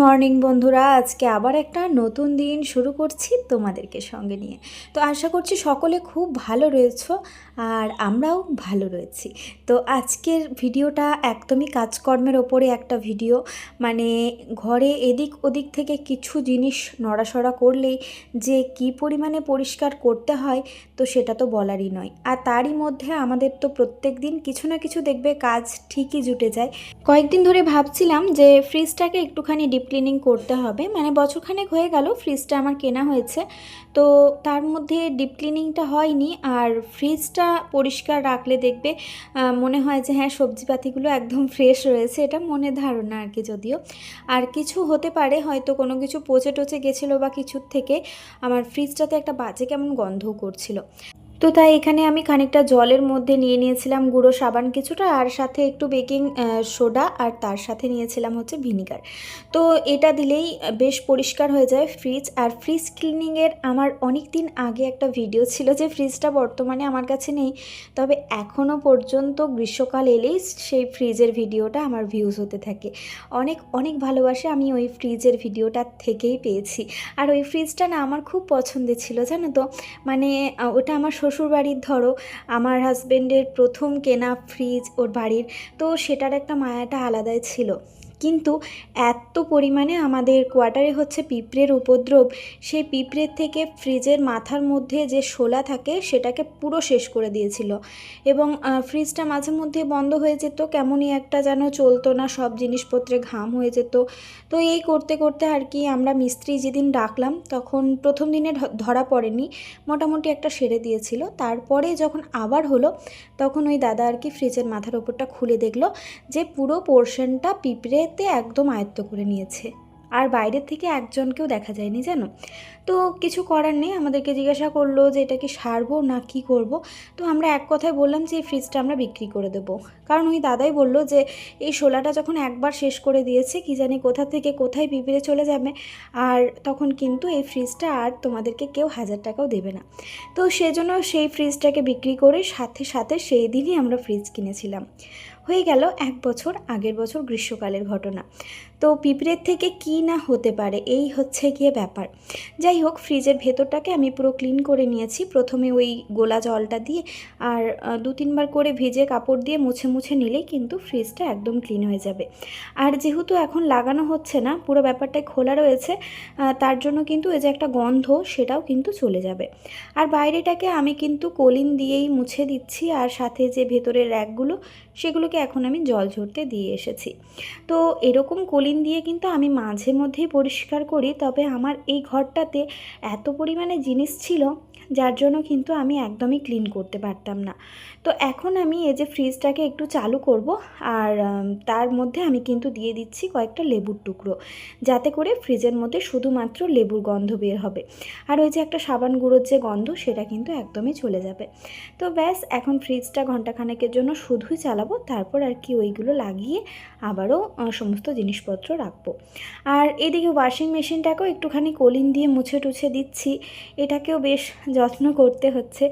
Morning বন্ধুরা, আজকে আবার একটা নতুন দিন শুরু করছি তোমাদেরকে সঙ্গে নিয়ে। তো আশা করছি সকলে খুব ভালো রয়েছো আর আমরাও ভালো রয়েছি। তো আজকের ভিডিওটা একদমই কাজকর্মের ওপরে একটা ভিডিও। মানে ঘরে এদিক ওদিক থেকে কিছু জিনিস নড়াসড়া করলেই যে কি পরিমাণে পরিষ্কার করতে হয়, তো সেটা তো বলারই নয়। আর তারই মধ্যে আমাদের তো প্রত্যেক দিন কিছু না কিছু দেখবে, কাজ ঠিকই জুটে যায়। কয়েকদিন ধরে ভাবছিলাম যে ফ্রিজটাকে একটুখানি ডিপ ক্লিনিং করতে হবে। মানে বছরখানেক হয়ে গেল ফ্রিজটা আমার কেনা হয়েছে। তো তার মধ্যে ডিপ ক্লিনিংটা হয়নি আর ফ্রিজটা পরিষ্কার রাখলে দেখবে মনে হয় যে হ্যাঁ সবজিপাতিগুলো একদম ফ্রেশ রয়েছে, এটা মনে ধারণা আর কি যদিও। আর কিছু হতে পারে, হয়তো কোনো কিছু পচে টচে গেছিল বা কিছুর থেকে, আমার ফ্রিজটাতে একটা বাজে কেমন গন্ধও করছিল। তো তাই এখানে আমি খানিকটা জলের মধ্যে নিয়ে নিয়েছিলাম গুঁড়ো সাবান কিছুটা আর সাথে একটু বেকিং সোডা আর তার সাথে নিয়েছিলাম হচ্ছে ভিনিগার। তো এটা দিলেই বেশ পরিষ্কার হয়ে যায় ফ্রিজ। আর ফ্রিজ ক্লিনিংয়ের আমার অনেক দিন আগে একটা ভিডিও ছিল যে ফ্রিজটা বর্তমানে আমার কাছে নেই। তবে এখনও পর্যন্ত গ্রীষ্মকাল এলেই সেই ফ্রিজের ভিডিওটা আমার ভিউজ হতে থাকে। অনেক অনেক ভালোবাসে আমি ওই ফ্রিজের ভিডিওটা থেকেই পেয়েছি। আর ওই ফ্রিজটা না আমার খুব পছন্দের ছিল, জানো তো? মানে ওটা আমার শ্বশুরবাড়ির ধরো, আমার হাজব্যান্ডের প্রথম কেনা ফ্রিজ ওর বাড়ির, তো সেটার একটা মায়াটা আলাদাই ছিল। কিন্তু এত পরিমাণে আমাদের কোয়ার্টারে হচ্ছে পিঁপড়ের উপদ্রব, সেই পিঁপড়ের থেকে ফ্রিজের মাথার মধ্যে যে শোলা থাকে সেটাকে পুরো শেষ করে দিয়েছিল। এবং ফ্রিজটা মাঝে মধ্যে বন্ধ হয়ে যেত, কেমনই একটা যেন চলতো না, সব জিনিসপত্রে ঘাম হয়ে যেত। তো এই করতে করতে আর কি আমরা মিস্ত্রি যেদিন ডাকলাম তখন প্রথম দিনে ধরা পড়েনি, মোটামুটি একটা সেরে দিয়েছিল। তারপরে যখন আবার হলো, তখন ওই দাদা আর কি ফ্রিজের মাথার ওপরটা খুলে দেখল যে পুরো পোর্শনটা পিঁপড়েতে একদম আয়ত্ত করে নিয়েছে। আর বাইরের থেকে একজনকেও দেখা যায়নি, জানো? তো কিছু করার নেই, আমাদেরকে জিজ্ঞাসা করল যে এটা কি সারবো না কি করব? তো আমরা এক কথায় বললাম যে, এই ফ্রিজটা আমরা বিক্রি করে দেবো। কারণ ওই দাদাই বলল যে, এই শোলাটা যখন একবার শেষ করে দিয়েছে, কি জানি কোথা থেকে কোথায় পিঁপড়ে চলে যাবে। আর তখন কিন্তু এই ফ্রিজটা আর তোমাদেরকে কেউ হাজার টাকাও দেবে না। তো সেজন্য সেই ফ্রিজটাকে বিক্রি করে সাথে সাথে সেই দিনই আমরা ফ্রিজ কিনেছিলাম। হয়ে গেল এক বছর আগের বছর গ্রীষ্মকালের ঘটনা। তো পিঁপড়ের থেকে কি না হতে পারে? এই হচ্ছে গিয়ে ব্যাপার। যাই হোক, ফ্রিজের ভেতরটাকে আমি পুরো ক্লিন করে নিয়েছি। প্রথমে ওই গোলা জলটা দিয়ে আর দু তিনবার করে ভিজে কাপড় দিয়ে মুছে মুছে নিলেই কিন্তু ফ্রিজটা একদম ক্লিন হয়ে যাবে। আর যেহেতু এখন লাগানো হচ্ছে না, পুরো ব্যাপারটাই খোলা রয়েছে তার জন্য কিন্তু এই যে একটা গন্ধ, সেটাও কিন্তু চলে যাবে। আর বাইরেটাকে আমি কিন্তু কলিন দিয়েই মুছে দিচ্ছি আর সাথে যে ভেতরের র্যাকগুলো সেগুলোকে এখন আমি জল ঝরতে দিয়ে এসেছি। তো এরকম কলিন দিয়ে কিন্তু আমি মাঝে মধ্যেই পরিষ্কার করি, তবে আমার এই ঘরটাতে এত পরিমাণে জিনিস ছিল, যার জন্য কিন্তু আমি একদমই ক্লিন করতে পারতাম না। তো এখন আমি এই যে ফ্রিজটাকে একটু চালু করব আর তার মধ্যে আমি কিন্তু দিয়ে দিচ্ছি কয়েকটা লেবুর টুকরো, যাতে করে ফ্রিজের মধ্যে শুধুমাত্র লেবুর গন্ধ বের হবে। আর ওই যে একটা সাবান গুঁড়োর যে গন্ধ, সেটা কিন্তু একদমই চলে যাবে। তো ব্যাস, এখন ফ্রিজটা ঘন্টাখানেকের জন্য শুধুই চালাবো, তারপর আর কি ওইগুলো লাগিয়ে আবারও সমস্ত জিনিসপত্র রাখব। আর এদিকে ওয়াশিং মেশিনটাকেও একটুখানি কলিন দিয়ে মুছে টুছে দিচ্ছি। এটাকেও বেশ যত্ন করতে হচ্ছে।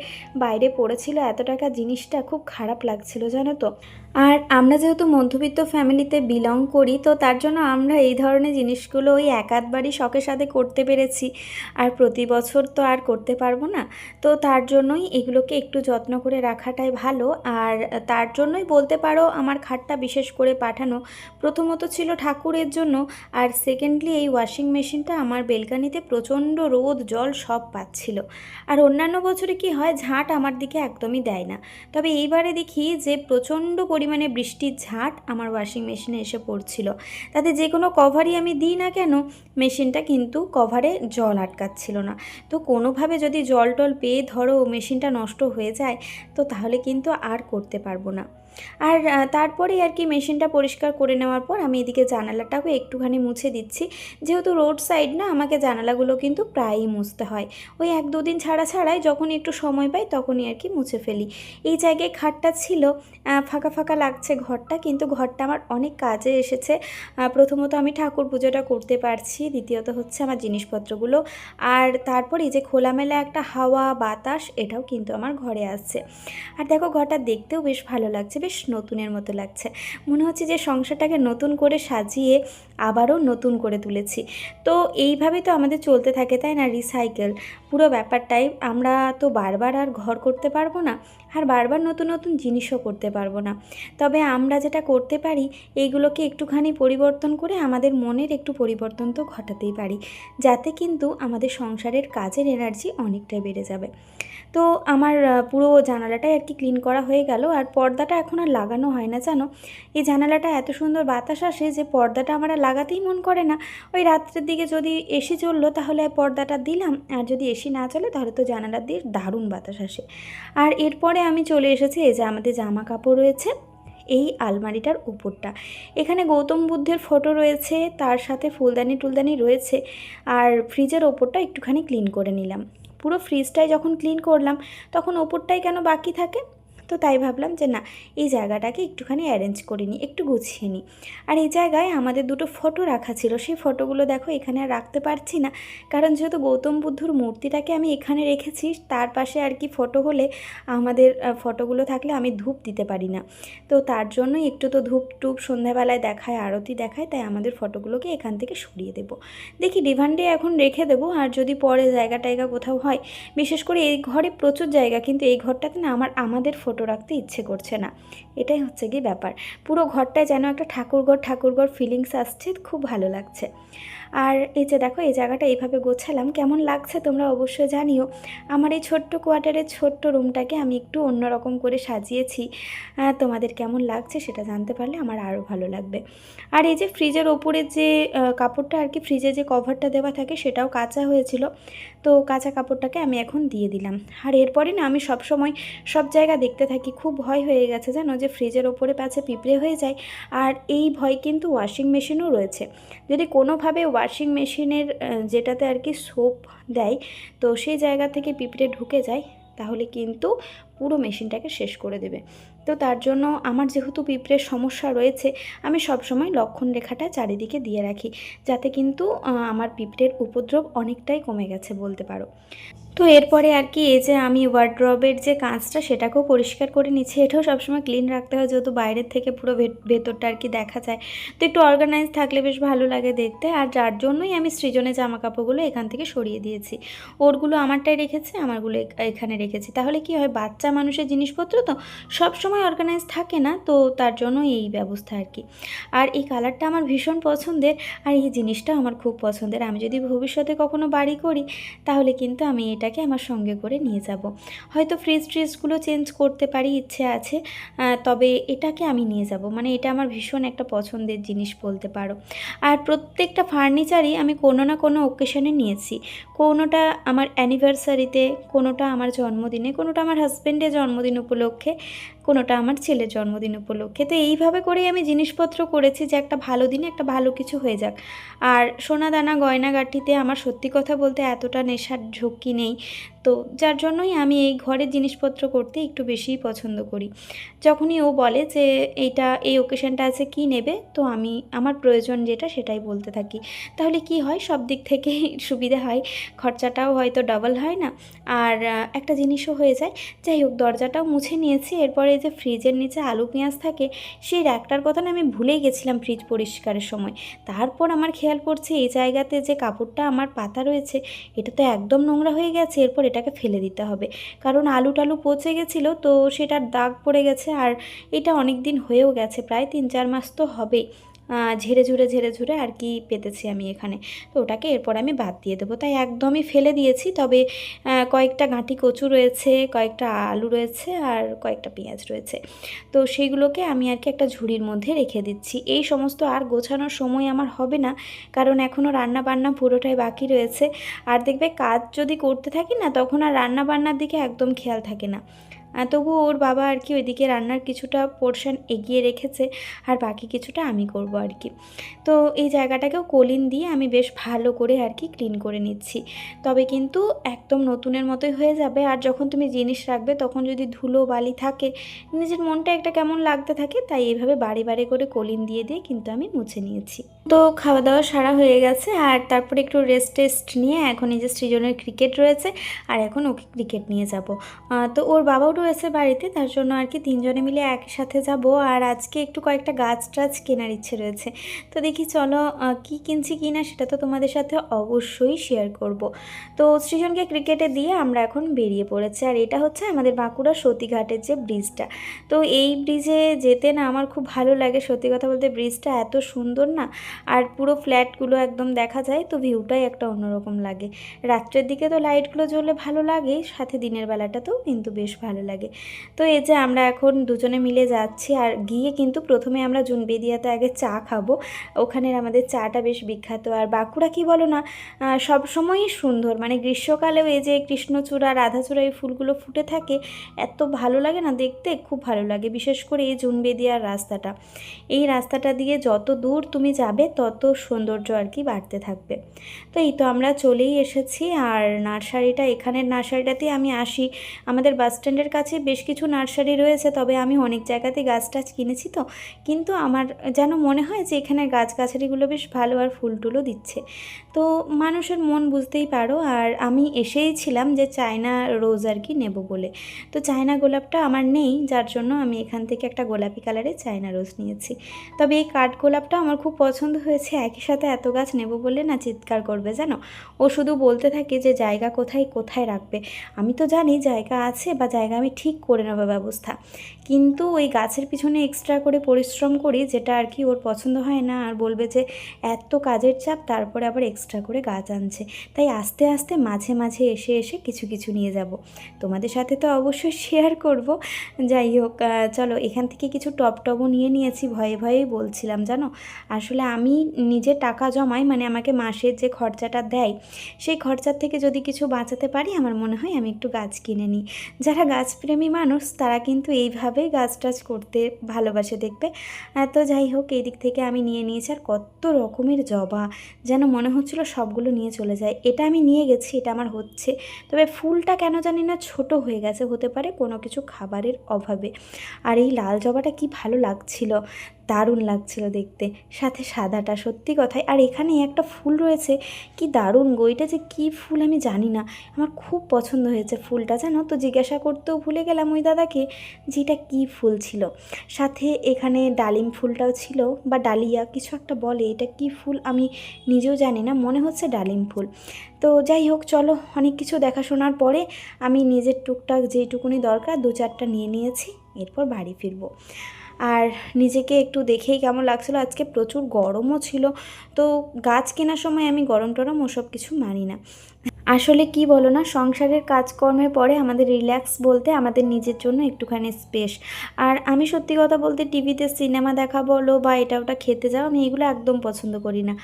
বাইরে পড়েছিল এত টাকা জিনিসটা খুব খারাপ লাগছিল জানো তো? আর আমরা যেহেতু মধ্যবিত্ত ফ্যামিলিতে বিলং করি, তো তার জন্য আমরা এই ধরনের জিনিসগুলো ওই এক আধবারই শখের সাথে করতে পেরেছি। আর প্রতি বছর তো আর করতে পারব না। তো তার জন্যই এগুলোকে একটু যত্ন করে রাখাটাই ভালো। আর তার জন্যই বলতে পারো, আমার খাটটা বিশেষ করে পাঠানো প্রথমত ছিল ঠাকুরের জন্য। আর সেকেন্ডলি এই ওয়াশিং মেশিনটা আমার বেলকানিতে প্রচণ্ড রোদ, জল সব পাচ্ছিল। আর অন্যান্য বছরে কি হয়, ঝাঁট আমার দিকে একদমই দেয় না। তবে এইবারে দেখি যে প্রচণ্ড পরিমাণে বৃষ্টির ঝাঁট আমার ওয়াশিং মেশিনে এসে পড়ছিল। তাতে যে কোনো কভারই আমি দিই না কেন মেশিনটা কিন্তু কভারে জল আটকাচ্ছিল না। তো কোনোভাবে যদি জল টল পেয়ে ধরো মেশিনটা নষ্ট হয়ে যায়, তো তাহলে কিন্তু আর করতে পারব না। আর তারপরেই আর কি মেশিনটা পরিষ্কার করে নেওয়ার পর আমি এদিকে জানালাটাও একটুখানি মুছে দিচ্ছি। যেহেতু রোড সাইড না, আমাকে জানালাগুলো কিন্তু প্রায়ই মুছতে হয়। ওই এক দুদিন ছাড়া ছাড়াই যখন একটু সময় পাই তখনই আর কি মুছে ফেলি। এই জায়গায় খাটটা ছিল ফাঁকা ফাঁকা লাগছে ঘরটা, কিন্তু ঘরটা আমার অনেক কাজে এসেছে। প্রথমত আমি ঠাকুর পুজোটা করতে পারছি, দ্বিতীয়ত হচ্ছে আমার জিনিসপত্রগুলো। আর তারপর এই যে খোলামেলা একটা হাওয়া, বাতাস, এটাও কিন্তু আমার ঘরে আসছে আর দেখো ঘরটা দেখতেও বেশ ভালো লাগছে। বেশ নতুনের মতো লাগছে। মনে হচ্ছে যে সংসারটাকে নতুন করে সাজিয়ে আবারও নতুন করে তুলেছি। তো এইভাবে তো আমাদের চলতে থাকে, তাই না রিসাইকেল পুরো ব্যাপারটাই আমরা তো বারবার আর ঘর করতে পারব না, আর বারবার নতুন নতুন জিনিসও করতে পারব না। তবে আমরা যেটা করতে পারি, এইগুলোকে একটুখানি পরিবর্তন করে আমাদের মনের একটু পরিবর্তন তো ঘটাতেই পারি, যাতে কিন্তু আমাদের সংসারের কাজের এনার্জি অনেকটাই বেড়ে যাবে। তো আমার পুরো জানালাটাই আর কি ক্লিন করা হয়ে গেল আর পর্দাটা এখন আর লাগানো হয় না, জানো? এই জানালাটা এত সুন্দর বাতাস আসে যে পর্দাটা আমার লাগাতেই মন করে না। ওই রাত্রের দিকে যদি এসি চলল তাহলে পর্দাটা দিলাম, আর যদি এসি না চলে তাহলে তো জানালা দিয়ে দারুণ বাতাস আসে। আর এরপরে আমি চলে এসেছি, এই যে আমাদের জামা কাপড় রয়েছে, এই আলমারিটার উপরটা। এখানে গৌতম বুদ্ধের ফটো রয়েছে, তার সাথে ফুলদানি টুলদানি রয়েছে, আর ফ্রিজের ওপরটা একটুখানি ক্লিন করে নিলাম। পুরো ফ্রিজটাই যখন ক্লিন করলাম তখন ওপরটাই কেন বাকি থাকে? তো তাই ভাবলাম যে না, এই জায়গাটাকে একটুখানি অ্যারেঞ্জ করে নিই, একটু গুছিয়ে নিই। আর এই জায়গায় আমাদের দুটো ফটো রাখা ছিল, সেই ফটোগুলো দেখো এখানে আর রাখতে পারছি না। কারণ যেহেতু গৌতম বুদ্ধর মূর্তিটাকে আমি এখানে রেখেছি, তার পাশে আর কি ফটো হলে আমাদের ফটোগুলো থাকলে আমি ধূপ দিতে পারি না। তো তার জন্যই একটু তো ধূপ টুপ সন্ধ্যাবেলায় দেখায়, আরতি দেখায়, তাই আমাদের ফটোগুলোকে এখান থেকে সরিয়ে দেবো। দেখি ডিভান্ডে এখন রেখে দেবো, আর যদি পরে জায়গা টায়গা কোথাও হয়, বিশেষ করে এই ঘরে প্রচুর জায়গা, কিন্তু এই ঘরটাতে না আমার, আমাদের ফটো রাখতে ইচ্ছে করছে না। এটাই হচ্ছে কি ব্যাপার। পুরো ঘরটায় যেন একটা ঠাকুরঘর ঠাকুরঘর ফিলিংস আসছে, খুব ভালো লাগছে। আর এই যে দেখো, এই জায়গাটা এইভাবে গোছালাম। কেমন লাগছে তোমরা অবশ্যই জানিও। আমার এই ছোট্ট কোয়ার্টারের ছোট্ট রুমটাকে আমি একটু অন্যরকম করে সাজিয়েছি। তোমাদের কেমন লাগছে সেটা জানতে পারলে আমার আরও ভালো লাগবে। আর এই যে ফ্রিজের ওপরে যে কাপড়টা আর কি, ফ্রিজে যে কভারটা দেওয়া থাকে সেটাও কাঁচা হয়েছিল। তো কাঁচা কাপড়টাকে আমি এখন দিয়ে দিলাম। আর এরপরে না, আমি সব সময় সব জায়গা দেখতে থাকি। খুব ভয় হয়ে গেছে জানো যে ফ্রিজের ওপরে পাছে পিঁপড়ে হয়ে যায়। আর এই ভয় কিন্তু ওয়াশিং মেশিনও রয়েছে। যদি কোনোভাবে ওয়াশিং মেশিনের যেটাতে আর কি সোপ দেয়, তো সেই জায়গা থেকে পিঁপড়ে ঢুকে যায়, তাহলে কিন্তু পুরো মেশিনটাকে শেষ করে দেবে। তো তার জন্য আমার যেহেতু পিঁপড়ের সমস্যা রয়েছে, আমি সবসময় লক্ষণ রেখাটা চারিদিকে দিয়ে রাখি। যাতে কিন্তু আমার পিঁপড়ের উপদ্রব অনেকটাই কমে গেছে বলতে পারো। তো এরপরে আর কি, এই যে আমি ওয়ার্ড্রবের যে কাঁচটা সেটাকেও পরিষ্কার করে নিচ্ছি। এটাও সবসময় ক্লিন রাখতে হয়, যেহেতু বাইরের থেকে পুরো ভেতরটা আর কি দেখা যায়। তো একটু অর্গানাইজ থাকলে বেশ ভালো লাগে দেখতে। আর যার জন্যই আমি সৃজনের জামা কাপড়গুলো এখান থেকে সরিয়ে দিয়েছি। ওরগুলো আমারটাই রেখেছে, আমারগুলো এখানে রেখেছি। তাহলে কি হয়, বাচ্চা মানুষের জিনিসপত্র তো সব সময় অর্গানাইজ থাকে না, তো তার জন্য এই ব্যবস্থা আর কি। আর এই কালারটা আমার ভীষণ পছন্দের, আর এই জিনিসটা আমার খুব পছন্দের। আমি যদি ভবিষ্যতে কখনো বাড়ি করি, তাহলে কিন্তু আমি এটাকে আমার সঙ্গে করে নিয়ে যাব। হয়তো ফ্রিজ ট্রিজগুলো চেঞ্জ করতে পারি, ইচ্ছে আছে তবে এটাকে আমি নিয়ে যাব। মানে এটা আমার ভীষণ একটা পছন্দের জিনিস বলতে পারো। আর প্রত্যেকটা ফার্নিচারই আমি কোনো না কোনো ওকেশনে নিয়েছি। কোনোটা আমার অ্যানিভার্সারিতে কোনোটা আমার জন্মদিনে, কোনোটা আমার হাজব্যান্ডের জন্মদিন উপলক্ষে কোনোটা আমার ছেলের জন্মদিন উপলক্ষে। তো এইভাবে করেই আমি জিনিসপত্র করেছি যে একটা ভালো দিনে একটা ভালো কিছু হয়ে যাক। আর সোনাদানা গয়নাগাঠিতে আমার সত্যি কথা বলতে এতটা নেশার ঝুঁকি নেই। তো যার জন্যই আমি এই ঘরের জিনিসপত্র করতে একটু বেশিই পছন্দ করি। যখনই ও বলে যে, এইটা, এই ওকেশনটা আছে, কি নেবে? তো আমি আমার প্রয়োজন যেটা সেটাই বলতে থাকি। তাহলে কি হয়? সব দিক থেকেই সুবিধা হয়। খরচাটাও হয়তো ডাবল হয় না। আর একটা জিনিসও হয়ে যায়। যাই হোক, দরজাটাও মুছে নিয়েছি। এরপরে যে ফ্রিজের নিচে আলু পেঁয়াজ থাকে, সেই র্যাকটার কথা না আমি ভুলেই গেছিলাম ফ্রিজ পরিষ্কারের সময়। তারপর আমার খেয়াল পড়ছে, এই জায়গাতে যে কাপড়টা আমার পাতা রয়েছে, এটা তো একদম নোংরা হয়ে গেছে। এরপর এটাকে ফেলে দিতে হবে। কারণ আলু টালু পচে গেছিল, তো সেটার দাগ পড়ে গেছে আর এটা অনেক দিন হয়েও গেছে, প্রায় তিন চার মাস তো হবেই। ঝেড়ে ঝুড়ে ঝেড়ে ঝুড়ে আর কি পেতেছি আমি এখানে। তো ওটাকে এরপর আমি বাদ দিয়ে দেবো। তাই একদমই ফেলে দিয়েছি, তবে কয়েকটা গাঁটি কচু রয়েছে, কয়েকটা আলু রয়েছে আর কয়েকটা পেঁয়াজ রয়েছে। তো সেইগুলোকে আমি আর কি একটা ঝুড়ির মধ্যে রেখে দিচ্ছি। এই সমস্ত আর গোছানোর সময় আমার হবে না, কারণ এখনও রান্না বান্না পুরোটাই বাকি রয়েছে। আর দেখবে কাজ যদি করতে থাকি না, তখন আর রান্না বান্নার দিকে একদম খেয়াল থাকে না। তবুও ওর বাবা আর কি ওইদিকে রান্নার কিছুটা পোর্শন এগিয়ে রেখেছে আর বাকি কিছুটা আমি করব আর কি। তো এই জায়গাটাকেও কলিন দিয়ে আমি বেশ ভালো করে আর কি ক্লিন করে নিচ্ছি। তবে কিন্তু একদম নতুনের মতোই হয়ে যাবে আর যখন তুমি জিনিস রাখবে তখন যদি ধুলো বালি থাকে, নিজের মনটা একটা কেমন লাগতে থাকে তাই এইভাবে বাড়ি বাড়ি করে কলিন দিয়ে দিয়ে কিন্তু আমি মুছে নিয়েছি। তো খাওয়া দাওয়া সারা হয়ে গেছে আর তারপরে একটু রেস্ট টেস্ট নিয়ে এখন এই যে সৃজনের ক্রিকেট রয়েছে আর এখন ওকে ক্রিকেট নিয়ে যাব। তো ওর বাবাও রয়েছে বাড়িতে, তার জন্য আর কি তিনজনে মিলে একসাথে যাব। আর আজকে একটু কয়েকটা গাছ টাছ কেনার ইচ্ছে রয়েছে। তো দেখি চলো কি কিনছি কি না সেটা তো তোমাদের সাথে অবশ্যই শেয়ার করব। তো সৃজনকে ক্রিকেটে দিয়ে আমরা এখন বেরিয়ে পড়েছি। আর এটা হচ্ছে আমাদের বাঁকুড়া সতীঘাটের যে ব্রিজটা। তো এই ব্রিজে যেতে না আমার খুব ভালো লাগে। সত্যি কথা বলতে ব্রিজটা এত সুন্দর না, আর পুরো ফ্ল্যাটগুলো একদম দেখা যায়, তো ভিউটাই একটা অন্যরকম লাগে। রাত্রের দিকে তো লাইটগুলো জ্বললে ভালো লাগেই সাথে দিনের বেলাটাতেও কিন্তু বেশ ভালো লাগে। তো এই যে আমরা এখন দুজনে মিলে যাচ্ছি আর গিয়ে কিন্তু প্রথমে আমরা জুনবেদিয়াতে আগে চা খাব। ওখানের আমাদের চাটা বেশ বিখ্যাত। আর বাঁকুড়া কি বলো না আহ, সবসময়ই সুন্দর। মানে গ্রীষ্মকালেও এই যে কৃষ্ণচূড়া রাধাচূড়া এই ফুলগুলো ফুটে থাকে এত ভালো লাগে না দেখতে খুব ভালো লাগে। বিশেষ করে এই জুনবেদিয়ার রাস্তাটা। এই রাস্তাটা দিয়ে যত দূর তুমি যাবে তত সৌন্দর্য আর কি বাড়তে থাকবে। তো এই তো আমরা চলেই এসেছি। আর নার্সারিটা এখানের নার্সারিটাতেই আমি আসি। আমাদের বাস স্ট্যান্ডের কাছে বেশ কিছু নার্সারি রয়েছে, তবে আমি অনেক জায়গাতে গাছ টাছ কিনেছি তো। কিন্তু আমার যেন মনে হয় যে এখানের গাছগাছালিগুলো বেশ ভালো আর ফুল টুলও দিচ্ছে। তো মানুষের মন বুঝতেই পারো, আর আমি এসেই ছিলাম যে চায়না রোজ আর কি নেব বলে। তো চায়না গোলাপটা আমার নেই, যার জন্য আমি এখান থেকে একটা গোলাপি কালারের চায়না রোজ নিয়েছি। তবে এই কাঠ গোলাপটা আমার খুব পছন্দ হয়েছে, একই সাথে এত গাছ নেব বলে না চিৎকার করবে জানো? ও শুধু বলতে থাকে যে জায়গা কোথায় কোথায় রাখবে। আমি তো জানি জায়গা আছে বা জায়গা আমি ঠিক করে নেওয়া ব্যবস্থা। কিন্তু ওই গাছের পিছনে এক্সট্রা করে পরিশ্রম করি, যেটা আর কি ওর পছন্দ হয় না। আর বলবে যে, এত কাজের চাপ, তারপরে আবার এক্সট্রা করে গাছ আনছে। তাই আস্তে আস্তে মাঝে মাঝে এসে এসে কিছু কিছু নিয়ে যাব। তোমাদের সাথে তো অবশ্যই শেয়ার করব। যাই হোক চলো, এখান থেকে কিছু টপ টপও নিয়ে নিয়েছি। ভয়ে ভয়েই বলছিলাম, জানো? আসলে আমি নিজে টাকা জমাই মানে আমাকে মাসের যে খরচাটা দেয়, সেই খরচার থেকে যদি কিছু বাঁচাতে পারি, আমার মনে হয় আমি একটু গাছ কিনে নিই। যারা গাছপ্রেমী মানুষ, তারা কিন্তু এইভাবেই গাছ টাছ করতে ভালোবাসে দেখবে। তো যাই হোক, এই দিক থেকে আমি নিয়ে নিয়েছি আর কত রকমের জবা, যেন মনে হচ্ছিল সবগুলো নিয়ে চলে যায়। এটা আমি নিয়ে গেছি, এটা আমার হচ্ছে। তবে ফুলটা কেন জানি না ছোট হয়ে গেছে, হতে পারে কোনো কিছু খাবারের অভাবে। আর এই লাল জবাটা কি ভালো লাগছিল। দারুণ লাগছিল দেখতে। সাথে সাদাটা সত্যি কথাই। আর এখানে একটা ফুল রয়েছে। কি দারুণ গো, এটা যে কী ফুল আমি জানি না। আমার খুব পছন্দ হয়েছে ফুলটা, জানো তো? জিজ্ঞাসা করতেও ভুলে গেলাম ওই দাদাকে যে এটা কী ফুল ছিল। সাথে এখানে ডালিম ফুলটাও ছিল বা ডালিয়া, কিছু একটা বলে এটা কি ফুল আমি নিজেও জানি না, মনে হচ্ছে ডালিম ফুল। তো যাই হোক, চলো অনেক কিছু দেখাশোনার পরে আমি নিজের টুকটাক যেইটুকুনি দরকার দু চারটা নিয়ে নিয়েছি, এরপর বাড়ি ফিরবো। আর নিজেকে একটু দেখেই কেমন লাগছিল। আজকে প্রচুর গরমও ছিল। তো গাছ কেনার সময় আমি গরম টরম ওসব কিছু মানি না। আসলে কি বলো না, সংসারের কাজকর্মের পরে আমাদের রিল্যাক্স বলতে আমাদের নিজের জন্য একটুখানি স্পেস আর আমি সত্যি কথা বলতে টিভিতে সিনেমা দেখা বলো বা এটা ওটা খেতে যাও, আমি এগুলো একদম পছন্দ করি না।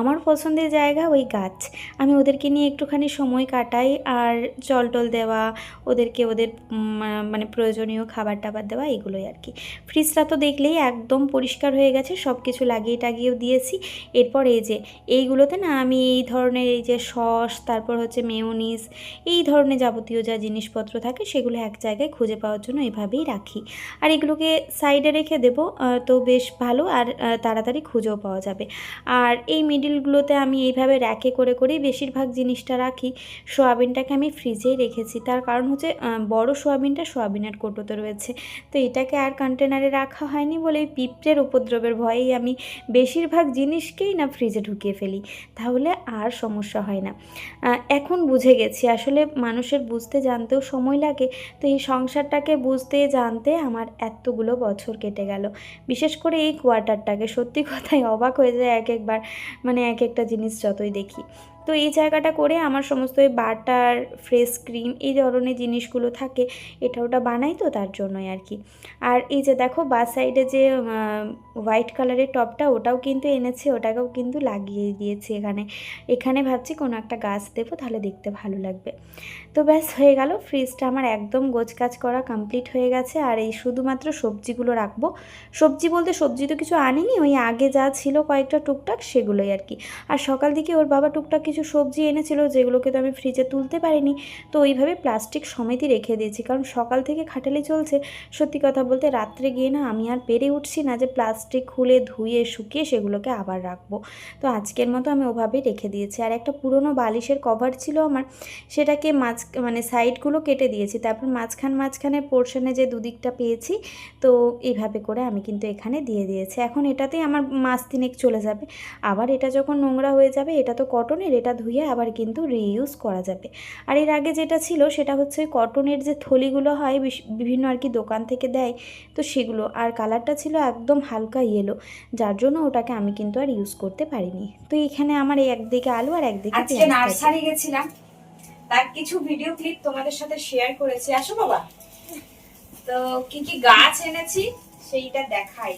আমার পছন্দের জায়গা ওই গাছ। আমি ওদেরকে নিয়ে একটুখানি সময় কাটাই আর জল টল দেওয়া, ওদেরকে ওদের মানে প্রয়োজনীয় খাবার টাবার দেওয়া, এগুলোই আর কি। ফ্রিজটা তো দেখলেই একদম পরিষ্কার হয়ে গেছে সব কিছু লাগিয়ে টাগিয়েও দিয়েছি। এরপর এই যে, এইগুলোতে না আমি এই ধরনের এই যে সস, তারপর হচ্ছে মেয়োনিজ এই ধরনের যাবতীয় যা জিনিসপত্র থাকে সেগুলো এক জায়গায় খুঁজে পাওয়ার জন্য এভাবেই রাখি। আর এগুলোকে সাইডে রেখে দেবো তো বেশ ভালো আর তাড়াতাড়ি খুঁজেও পাওয়া যাবে। আর এই মিডিলগুলোতে আমি এইভাবে র্যাকে করে করেই বেশিরভাগ জিনিসটা রাখি। সোয়াবিনটাকে আমি ফ্রিজেই রেখেছি। তার কারণ হচ্ছে বড় সোয়াবিনটা সোয়াবিনের কোটোতে রয়েছে। তো এটাকে আর কন্টেনারে রাখা হয়নি বলে পিঁপড়ের উপদ্রবের ভয়েই আমি বেশিরভাগ জিনিসকেই না ফ্রিজে ঢুকিয়ে ফেলি। তাহলে আর সমস্যা হয় না। এখন বুঝে গেছি। আসলে মানুষের বুঝতে জানতেও সময় লাগে। তো এই সংসারটাকে বুঝতে জানতে আমার এতগুলো বছর কেটে গেল। বিশেষ করে এই কোয়ার্টারটাকে সত্যি কথাই অবাক হয়ে যায় এক একবার। মানে এক একটা জিনিস যতই দেখি। তো এই জায়গাটা করে আমার সমস্ত ওই বাটার ফ্রেশ ক্রিম এই ধরনের জিনিসগুলো থাকে, এটা ওটা বানাই তো তার জন্যই আর কি। আর এই যে দেখো বা সাইডে যে হোয়াইট কালারের টপটা ওটাও কিন্তু এনেছে, ওটাকেও কিন্তু লাগিয়ে দিয়েছে এখানে। এখানে ভাবছি কোনো একটা গাছ দেবো, তাহলে দেখতে ভালো লাগবে। তো ব্যাস হয়ে গেল। ফ্রিজটা আমার একদম গোছকাজ করা কমপ্লিট হয়ে গেছে। আর এই শুধুমাত্র সবজিগুলো রাখব। সবজি বলতে সবজি তো কিছু আনিনি, ওই আগে যা ছিল কয়েকটা টুকটাক সেগুলোই আর কি। আর সকাল দিকে ওর বাবা টুকটাক কিছু সবজি এনেছিল, যেগুলোকে তো আমি ফ্রিজে তুলতে পারিনি, তো ওইভাবে প্লাস্টিক সমেতই রেখে দিয়েছি। কারণ সকাল থেকে খাটালি চলছে। সত্যি কথা বলতে রাত্রে গিয়ে না আমি আর পেরে উঠছি না যে প্লাস্টিক খুলে ধুয়ে, শুকিয়ে সেগুলোকে আবার রাখব। তো আজকের মতো আমি ওভাবেই রেখে দিয়েছি। আর একটা পুরনো বালিশের কভার ছিল আমার, সেটাকে মাঝ মানে সাইডগুলো কেটে দিয়েছি। তারপর মাঝখান মাঝখানে পোর্শনে যে দুদিকটা পেয়েছি তো এইভাবে করে আমি কিন্তু এখানে দিয়ে দিয়েছি। এখন এটাতেই আমার মাস তিনেক চলে যাবে। আবার এটা যখন নোংরা হয়ে যাবে এটা তো কটনের এটা ধুয়ে আবার কিন্তু রিইউজ করা যাবে। আর এর আগে যেটা ছিল সেটা হচ্ছে কটনের যে থলিগুলো হয় বিশ- বিভিন্ন আর কি দোকান থেকে দেয় তো সেগুলো। আর কালারটা ছিল একদম হালকা ইয়েলো যার জন্য ওটাকে আমি কিন্তু আর ইউজ করতে পারিনি। তো এখানে আমার এই একদিকে আলু আর একদিকে। নার্সারি গেছিলাম। তার কিছু ভিডিও ক্লিপ তোমাদের সাথে শেয়ার করেছি। আসো বাবা। তো কি কি গাছ এনেছি, সেইটা দেখাই।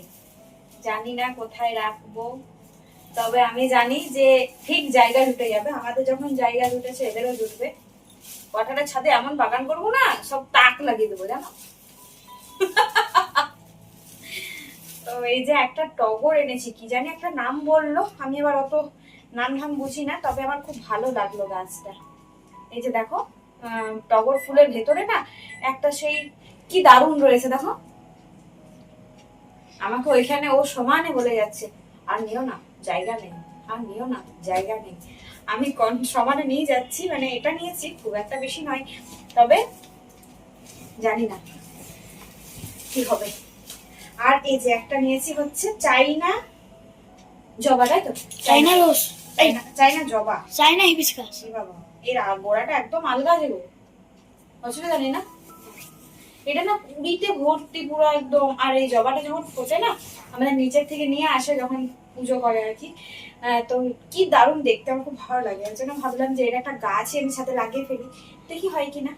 জানি না কোথায় রাখব। তবে আমি জানি যে ঠিক জায়গা জুটে যাবে। আমাদের যখন জায়গা জুটেছে এদেরও জুটবে। কটাটা ছাদে এমন বাগান করব না, সব তাক লাগিয়ে দেবো, জানো? তো এই যে একটা টগর এনেছি, কি জানি একটা নাম বলল। আমি আবার অত নাম ধাম বুঝি না, তবে আমার খুব ভালো লাগল গাছটা। এই যে দেখো আহ, টগর ফুলের ভেতরে না একটা সেই কি দারুণ রয়েছে দেখো। আমাকে ওইখানে ও সমানে বলে যাচ্ছে আর নিও না জায়গা নেই আর নিও না জায়গা নেই। আমি কন- সমানে নিয়ে যাচ্ছি মানে এটা নিয়েছি খুব একটা বেশি নয় তবে জানি না কি হবে। আর এই যে একটা নিয়েছি হচ্ছে চাইনা জবা তাই তো? চাইনা রোজ চাইনা জবা। চাইনা হিবিস্কাস বাবা। এর গোড়াটা একদম আলগা দেবো অসুবিধা জানি না? এটা না কুড়িতে ভর্তি পুরো একদম, আর এই জবাটা যখন ফোটে না, আমাদের নিচের থেকে নিয়ে আসে যখন পুজো করে আর কি। তো কি দারুণ দেখতে, আমার খুব ভালো লাগে। এর জন্য ভাবলাম যে এর একটা গাছই আমি সাথে লাগিয়ে ফেলি। দেখি হয় কিনা?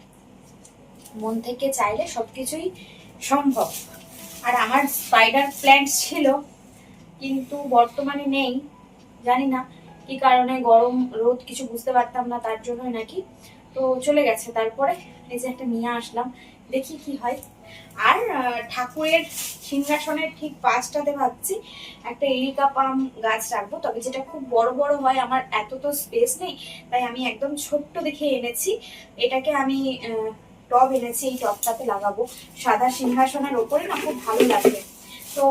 মন থেকে চাইলে সবকিছুই সম্ভব। আর আমার স্পাইডার প্ল্যান্ট ছিল, কিন্তু বর্তমানে নেই, জানি না। কি কারণে গরম রোদ কিছু বুঝতে পারতাম না, তার জন্যই নাকি। তো চলে গেছে, তারপরে এই যে একটা নিয়ে আসলাম, দেখি কি হয়। আর ঠাকুরের সিংহাসনের ঠিক পাঁচটাতে ভাবছি, একটা এরিকা পাম গাছ রাখব, তবে যেটা খুব বড় বড় হয়, আমার এত তো স্পেস নেই, তাই আমি একদম ছোট্ট দেখে এনেছি। এটাকে আমি টব এনেছি, এই টবটাতে লাগাবো। সাদা সিংহাসনের ওপরে না, খুব ভালো লাগবে। তো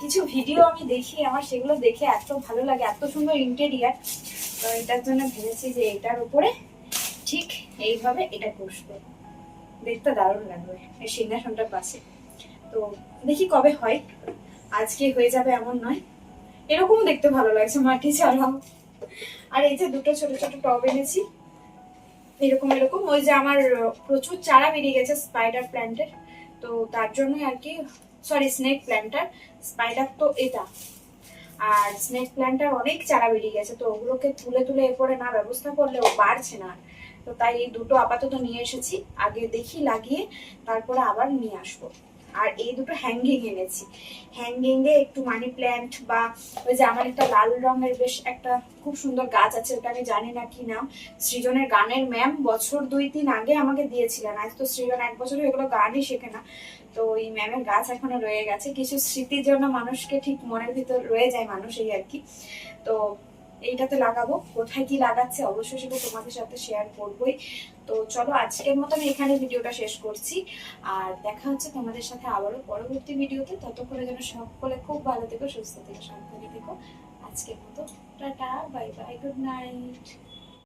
কিছু ভিডিও আমি দেখি, আমার সেগুলো দেখে এত ভালো লাগে, এত সুন্দর ইন্টেরিয়ার তো এটার জন্য ভেবেছি যে এটার উপরে ঠিক এইভাবে এটা বসবে। দেখতে দারুণ লাগবে, এই সিংহাসনটার পাশে। তো দেখি কবে হয়, আজকে হয়ে যাবে এমন নয়। এরকম দেখতে ভালো লাগছে মাটি ছাড়াও। আর এই যে দুটো ছোট ছোট টব এনেছি, এরকম এরকম। ওই যে আমার প্রচুর চারা বেরিয়ে গেছে স্পাইডার প্ল্যান্টের তো তার জন্যই আর কি সরি স্নেক প্ল্যান্টার স্পাইডার তো এটা। আর স্নেক প্ল্যান্টার অনেক চারা বেরিয়ে গেছে, তো ওগুলোকে তুলে তুলে এরপরে না ব্যবস্থা করলে ও বাড়ছে না। তো তাই এই দুটো আপাতত নিয়ে এসেছি, আগে দেখি লাগিয়ে তারপরে আবার নিয়ে আসব। আর এই দুটো হ্যাঙ্গিং এনেছি। হ্যাঙ্গিং এ একটু মানি প্ল্যান্ট বা ওই যে আমার একটা লাল রঙের বেশ একটা খুব সুন্দর গাছ আছে, ওটা আমি জানি না কি নাম। সৃজনের গানের ম্যাম বছর দুই তিন আগে আমাকে দিয়েছিলেন। আজ তো সৃজন এক বছর এগুলো গানই শেখে না। তো ওই ম্যামের গাছ এখনও রয়ে গেছে। কিছু স্মৃতির জন্য মানুষকে ঠিক মনের ভিতর রয়ে যায় মানুষ এই আর কি। তো এইটাতে লাগাবো। কোথায় কি লাগাচ্ছে অবশ্যই সেটা তোমাদের সাথে শেয়ার করবোই। তো চলো আজকের মতো আমি এখানে ভিডিওটা শেষ করছি। আর দেখা হচ্ছে তোমাদের সাথে আবারও পরবর্তী ভিডিওতে। ততক্ষণে যেন সকলে খুব ভালো থেকো, সুস্থ থেকো, সাবধানে থেকো। আজকের মতো tata, bye bye good night